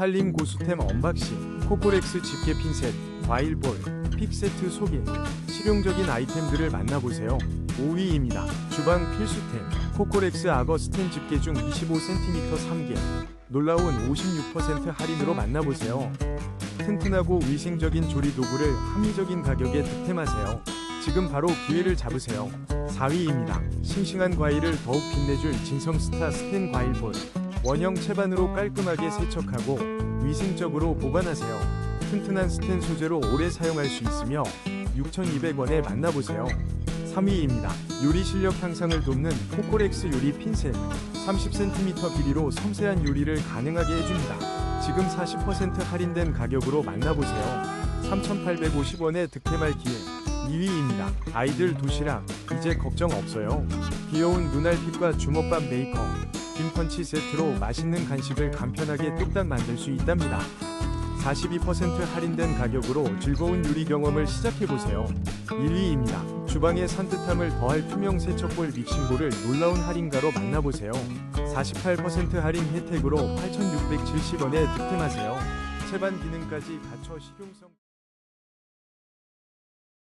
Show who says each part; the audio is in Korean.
Speaker 1: 살림 고수템 언박싱, 코코렉스 집게 핀셋, 과일볼, 픽세트 소개, 실용적인 아이템들을 만나보세요. 5위입니다. 주방 필수템, 코코렉스 악어 스텐 집게 중 25cm 3개, 놀라운 56% 할인으로 만나보세요. 튼튼하고 위생적인 조리 도구를 합리적인 가격에 득템하세요. 지금 바로 기회를 잡으세요. 4위입니다. 싱싱한 과일을 더욱 빛내줄 진성 스타 스텐 과일볼. 원형 채반으로 깔끔하게 세척하고 위생적으로 보관하세요. 튼튼한 스텐 소재로 오래 사용할 수 있으며 6,200원에 만나보세요. 3위입니다. 요리 실력 향상을 돕는 코코렉스 요리 핀셋 30cm 길이로 섬세한 요리를 가능하게 해줍니다. 지금 40% 할인된 가격으로 만나보세요. 3,850원에 득템할 기회 2위입니다. 아이들 도시락 이제 걱정 없어요. 귀여운 눈알핏과 주먹밥 메이커 김펀치 세트로 맛있는 간식을 간편하게 뚝딱 만들 수 있답니다. 42% 할인된 가격으로 즐거운 요리 경험을 시작해보세요. 1위입니다. 주방의 산뜻함을 더할 투명 세척볼 믹싱볼을 놀라운 할인가로 만나보세요. 48% 할인 혜택으로 8,670원에 득템하세요. 채반 기능까지 갖춰 실용성